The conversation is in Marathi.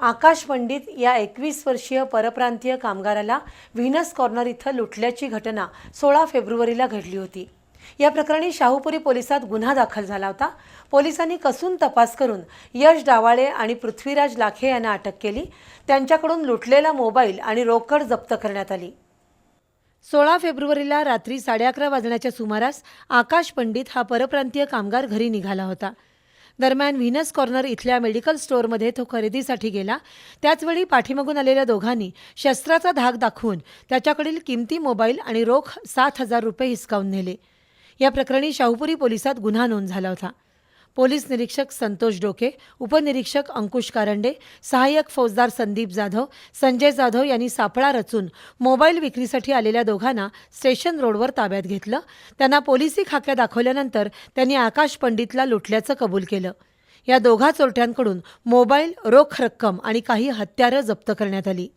आकाश पंडित या एकवीस वर्षीय परप्रांतीय कामगाराला व्हिनस कॉर्नर इथं लुटल्याची घटना सोळा फेब्रुवारीला घडली होती. या प्रकरणी शाहूपुरी पोलिसात गुन्हा दाखल झाला होता. पोलिसांनी कसून तपास करून यश डावाळे आणि पृथ्वीराज लाखे यांना अटक केली. त्यांच्याकडून लुटलेला मोबाईल आणि रोकड जप्त करण्यात आली. सोळा फेब्रुवारीला रात्री साडे अकरा वाजण्याच्या सुमारास आकाश पंडित हा परप्रांतीय कामगार घरी निघाला होता. दरम्यान व्हिनस कॉर्नर इथल्या मेडिकल स्टोअरमध्ये तो खरेदीसाठी गेला. त्याचवेळी पाठीमागून आलेल्या दोघांनी शस्त्राचा धाक दाखवून त्याच्याकडील किमती मोबाईल आणि रोख सात हजार रुपये हिसकावून नेले. या प्रकरणी शाहूपुरी पोलिसात गुन्हा नोंद झाला होता. पोलीस निरीक्षक संतोष डोके उपनिरीक्षक अंकुश कारंडे सहाय्यक फौजदार संदीप जाधव संजय जाधव यांनी सापळा रचून मोबाईल विक्रीसाठी आलेल्या दोघांना स्टेशन रोडवर ताब्यात घेतलं. त्यांना पोलिसी खाक्या दाखवल्यानंतर त्यांनी आकाश पंडितला लुटल्याचं कबूल केलं. या दोघा चोरट्यांकडून मोबाईल रोख रक्कम आणि काही हत्यारं जप्त करण्यात आली.